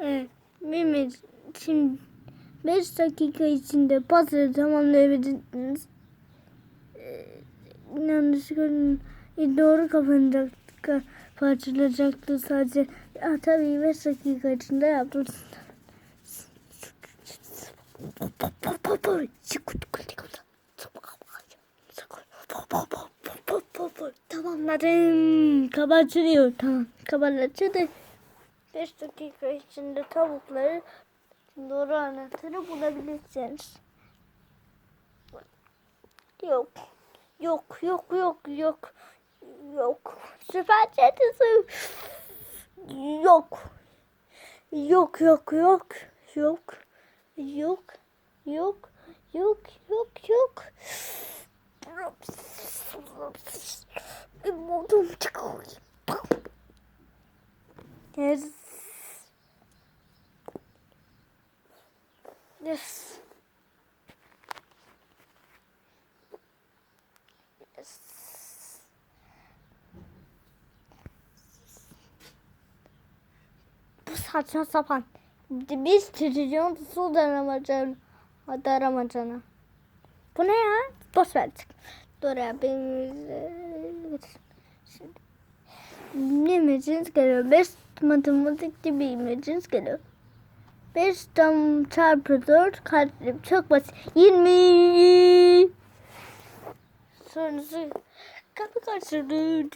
Evet. Mehmet şimdi 5 dakika içinde puzzle'ı tamamlayabilirsiniz. Ee, yanlışlıkla e, doğru kapanacak ka- parçalayacaktı sadece. Ah, tabii 5 dakika içinde yaptım. Tamamladım. Kaba açılıyor. Tamam. Kaba açıldı. 5 dakika içinde tavukları doğru anahtarı bulabilirsiniz. Yok. Yok, yok, yok, yok. Yok. Süper çetesi. Yok. Yok, yok, yok. Yok. Yok. Yok. Yok, yok, yok. Yes. Yes. Bu saçma sapan. Biz trilyon su daramacanı. Daramacana. Bu ne ya? Boş verdik. Dur ya benim... Şimdi. Ne imajınız geliyor? 5 matematikte bir imajınız geliyor. 5 tam çarpı 4 kaçtım. Çok basit. 20. Sorunuzu kapı kaçırdı.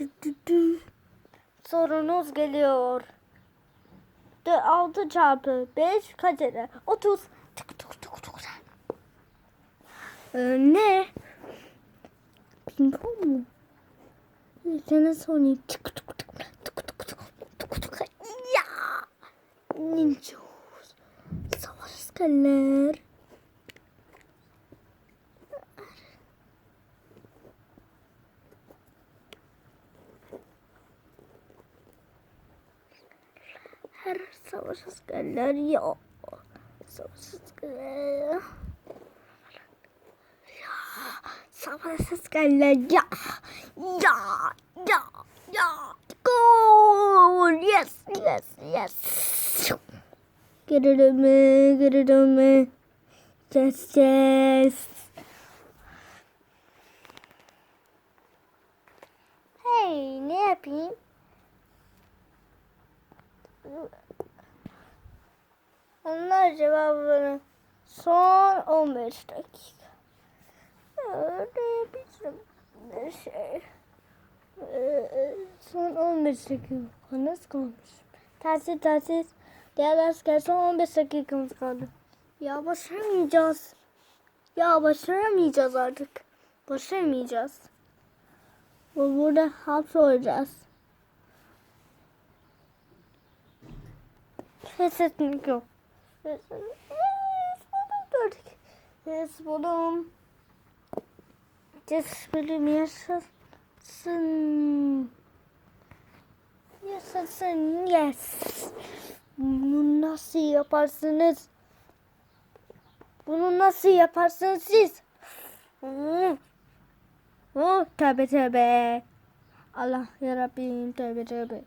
Sorunuz geliyor. 6 çarpı 5 kaç eder? 30. Tık tık tık tık. Ee, ne? Bingo mu? Sana sonra tık tık tık tık tık tık tık tık ya ninja askerler her savaş askerler ya. Savaş askerler ya savaş askerler ya. Ya ya ya. Gol! Yes yes yes Gırırımı gırırımı. Ses ses. Hey ne yapayım? Onlar cevabını son 15 dakika. Öyle bizim şey. E, son 15 dakika. Nasıl kalmış? Tersiz tersiz. Diğer asker son 15 dakikamız kaldı. Ya başaramayacağız. Ya başaramayacağız artık. Başaramayacağız. Bu burada hapsolacağız. Ses etmek yok. Ses gördük. Ses buldum. Ses yaşasın. Yaşasın. Yaşasın. Yes. Bunu nasıl yaparsınız? Bunu nasıl yaparsınız siz? Oh, tövbe tövbe. Allah yarabbim tövbe tövbe.